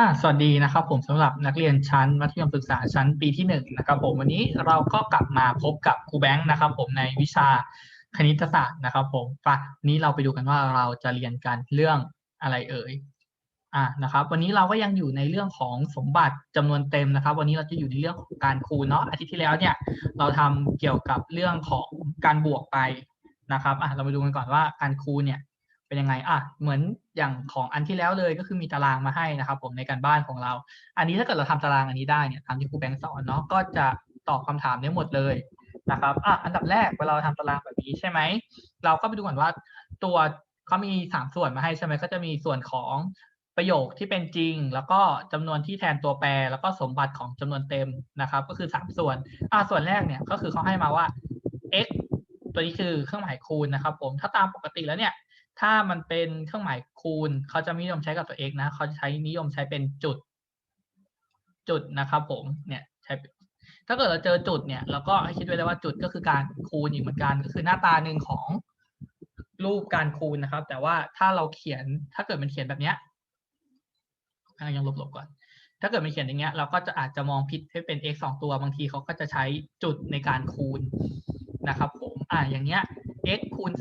่าสวัสดีนะครับผมสำหรับนักเรียนชั้นมัธยมศึกษาชั้นปีที่หนึ่งนะครับผมวันนี้เราก็กลับมาพบกับครูแบงค์นะครับผมในวิชาคณิตศาสตร์นะครับผมไปวันนี้เราไปดูกันว่าเราจะเรียนกันเรื่องอะไรเอ่ยอ่านะครับ วันนี้เราก็ยังอยู่ในเรื่องของสมบัติจำนวนเต็มนะครับ วันนี้เราจะอยู่ในเรื่องของการคูณเนาะอาทิตย์ที่แล้วเนี่ยเราทำเกี่ยวกับเรื่องของการบวกไปนะครับอะเรามาดูกันก่อนว่าการคูณเนี่ย เป็นยังไงอะเหมือนอย่างของอันที่แล้วเลยก็คือมีตารางมาให้นะครับผมในการบ้านของเรา อันนี้ถ้าเกิดเราทำตารางอันนี้ได้เนี่ยตามที่ครูแบงค์สอนเนาะก็จะตอบคำถามได้หมดเลยนะครับอะอันดับแรกเวลาเราทำตารางแบบนี้ใช่ไหมเราก็ไปดูก่อนว่าตัวเขามีสามส่วนมาให้ใช่ไหมก็จะมีส่วนของประโยคที่เป็นจริง แล้วก็จำนวนที่แทนตัวแปร แล้วก็สมบัติของจำนวนเต็มนะครับ ก็คือสามส่วนอะส่วนแรกเนี่ยก็คือเขาให้มาว่า x ตัวนี้คือเครื่องหมายคูณนะครับ ผมถ้าตามปกติแล้วเนี่ย ถ้ามันเป็นเครื่องหมายคูณเขาจะไม่นิยมใช้กับตัว x นะเขาจะใช้นิยมใช้เป็นจุด จุดนะครับ ผมเนี่ยใช้ถ้าเกิดเราเจอจุดเนี่ยเราก็ให้คิดไว้เลยว่าจุดก็คือการคูณอีกเหมือนกัน ก็คือหน้าตาหนึ่งของรูปการคูณนะครับ แต่ว่าถ้าเราเขียนถ้าเกิดมันเขียนแบบเนี้ยยังลบๆก่อน ถ้าเกิดมันเขียนอย่างเงี้ย เราก็จะอาจจะมองผิดให้เป็น x สองตัวบางทีเขาก็จะใช้จุดในการคูณนะครับ ผมอ่าอย่างเงี้ย x คูณ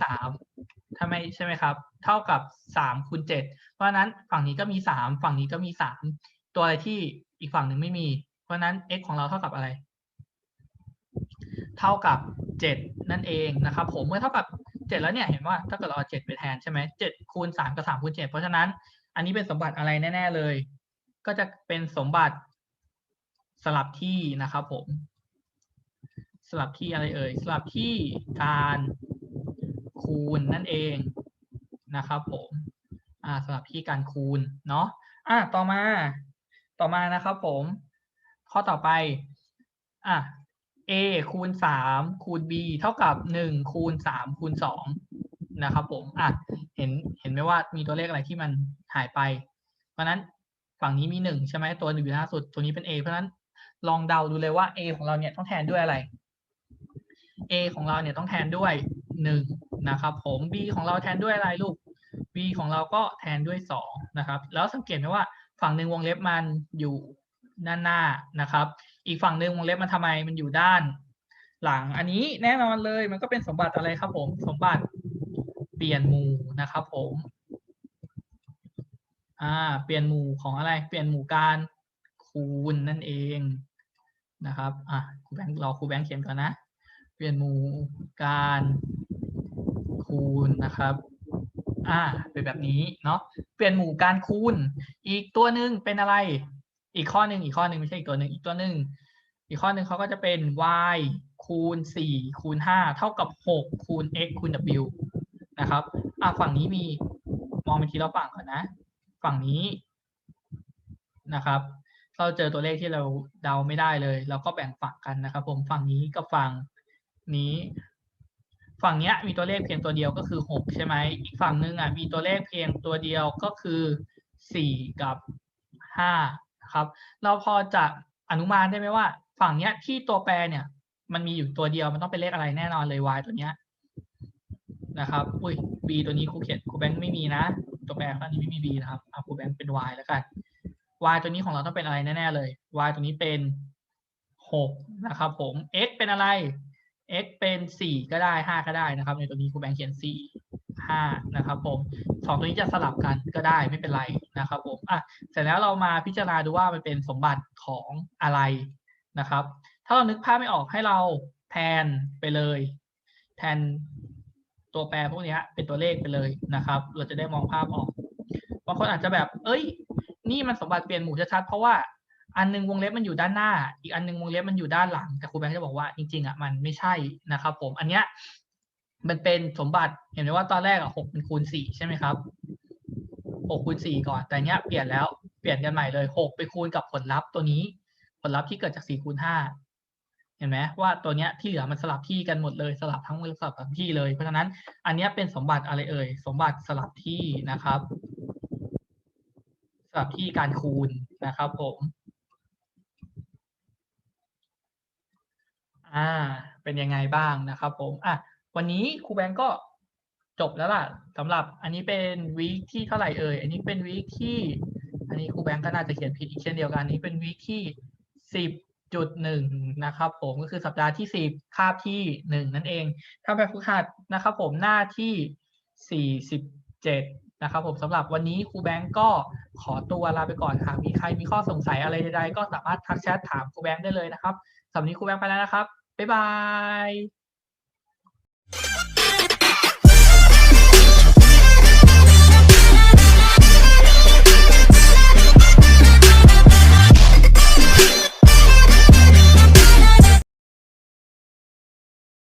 สามทำไมใช่ไหมครับ เท่ากับสามคูณเจ็ดเพราะฉะนั้นฝั่งนี้ก็มีสามฝั่งนี้ก็มีสามตัวอะไรที่อีกฝั่งหนึ่งไม่มี เพราะฉะนั้น x ของเราเท่ากับอะไร เท่ากับเจ็ดนั่นเองนะครับ ผมเมื่อเท่ากับเจ็ดแล้วเนี่ยเห็นว่าถ้าเกิดเราเอาเจ็ดไปแทนใช่ไหมเจ็ดคูณสามกับสามคูณเจ็ดเพราะฉะนั้นอันนี้เป็นสมบัติอะไรแน่ ๆเลย ก็จะเป็นสมบัติสลับที่นะครับผมสลับที่อะไรเอ่ยสลับที่การ คูณนั่นเองนะครับผมอ่าสลับที่การคูณเนาะอ่าต่อมาต่อมานะครับผมข้อต่อไปอะ a คูณสามคูณ b เท่ากับหนึ่งคูณสามคูณสองนะครับผมอะเห็นเห็นไหมว่ามีตัวเลขอะไรที่มันหายไป เพราะนั้นฝั่งนี้มีหนึ่งใช่ไหมตัวหนึ่งอยู่หน้าสุดตัวนี้เป็น a เพราะนั้นลองเดาดูเลยว่า a ของเราเนี่ยต้องแทนด้วยอะไร a ของเราเนี่ยต้องแทนด้วย หนึ่งนะครับผม b ของเราแทนด้วยอะไรลูก b ของเราก็แทนด้วยสองนะครับ แล้วสังเกตไหมว่าฝั่งหนึ่งวงเล็บมันอยู่ด้านหน้านะครับ อีกฝั่งหนึ่งวงเล็บมันทำไมมันอยู่ด้าน หลังอันนี้แน่นอนเลยมันก็เป็นสมบัติอะไรครับผม สมบัติเปลี่ยนหมู่นะครับผมอ่าเปลี่ยนหมู่ของอะไร เปลี่ยนหมู่การคูณนั่นเองนะครับอะครูแบงค์รอครูแบงค์เขียนก่อนนะ เปลี่ยนหมู่การ คูณนะครับ อ่า เป็นแบบนี้เนาะ เปลี่ยนหมู่การคูณ อีกตัวหนึ่งเป็นอะไร อีกข้อหนึ่งอีกข้อหนึ่งไม่ใช่อีกตัวหนึ่งอีกตัวหนึ่งอีกข้อหนึ่งเขาก็จะเป็น y คูณสี่คูณห้าเท่ากับหกคูณ x คูณ w นะครับ อ่าฝั่งนี้มีมองไปทีละฝั่งก่อนนะ ฝั่งนี้นะครับ เราเจอตัวเลขที่เราเดาไม่ได้เลย เราก็แบ่งฝั่งกันนะครับ ผมฝั่งนี้กับฝั่งนี้ ฝั่งเนี้ยมีตัวเลขเพียงตัวเดียวก็คือหกใช่ไหมอีกฝั่งนึงอะมีตัวเลขเพียงตัวเดียวก็คือสี่กับห้าครับ เราพอจะอนุมานได้ไหมว่า ฝั่งเนี้ยที่ตัวแปรเนี่ย มันมีอยู่ตัวเดียวมันต้องเป็นเลขอะไรแน่นอนเลย y ตัวเนี้ยนะครับ อุ้ย b ตัวนี้ครูเขียนครูแบงค์ไม่มีนะ ตัวแปรข้อนี้ไม่มี b นะครับเอาครูแบงค์เป็น y แล้วกัน y ตัวนี้ของเราต้องเป็นอะไรแน่ๆเลย y ตัวนี้เป็นหกนะครับผม x เป็นอะไร x เป็นสี่ก็ได้ห้าก็ได้นะครับ ในตัวนี้ครูแบงค์เขียนสี่ห้านะครับผมสองตัวนี้จะสลับกันก็ได้ไม่เป็นไรนะครับผมอะเสร็จแล้วเรามาพิจารณาดูว่ามันเป็นสมบัติของอะไรนะครับ ถ้าเรานึกภาพไม่ออกให้เราแทนไปเลย แทนตัวแปรพวกนี้เป็นตัวเลขไปเลยนะครับ เราจะได้มองภาพออกบางคนอาจจะแบบ เอ้ย นี่มันสมบัติเปลี่ยนหมู่ชัดๆเพราะว่า อันนึงวงเล็บมันอยู่ด้านหน้า อีกอันนึงวงเล็บมันอยู่ด้านหลัง แต่ครูแบงค์จะบอกว่าจริงๆอะมันไม่ใช่นะครับ ผม อันเนี้ยมันเป็นสมบัติเห็นไหมว่าตอนแรกอะหกเป็นคูณสี่ใช่ไหมครับหกคูณสี่ก่อน แต่เนี้ยเปลี่ยนแล้วเปลี่ยนกันใหม่เลยหกไปคูณกับผลลัพธ์ตัวนี้ ผลลัพธ์ที่เกิดจากสี่คูณห้าเห็นไหมว่าตัวเนี้ยที่เหลือมันสลับที่กันหมดเลยสลับทั้งสลับทั้งที่เลย เพราะฉะนั้นอันเนี้ยเป็นสมบัติอะไรเอ่ยสมบัติสลับที่นะครับ สลับที่การคูณนะครับ ผม อ่า เป็นยังไงบ้างนะครับผม อะ วันนี้ครูแบงก์ก็จบแล้วล่ะสำหรับอันนี้เป็นวีคที่เท่าไหร่เอ่ย อันนี้เป็นวีคที่ อันนี้ครูแบงก์ก็น่าจะเขียนผิดอีกเช่นเดียวกัน อันนี้เป็นวีคที่สิบจุดหนึ่งนะครับผมก็คือสัปดาห์ที่สิบคาบที่หนึ่งนั่นเองถ้าแบบฝึกหัดนะครับผมหน้าที่สี่สิบเจ็ดนะครับผมสำหรับวันนี้ครูแบงก์ก็ขอตัวลาไปก่อนค่ะมีใครมีข้อสงสัยอะไรใดๆก็สามารถทักแชทถามครูแบงก์ได้เลยนะครับสำหรับนี้ครูแบงก์ไปแล้วนะครับ บ๊ายบาย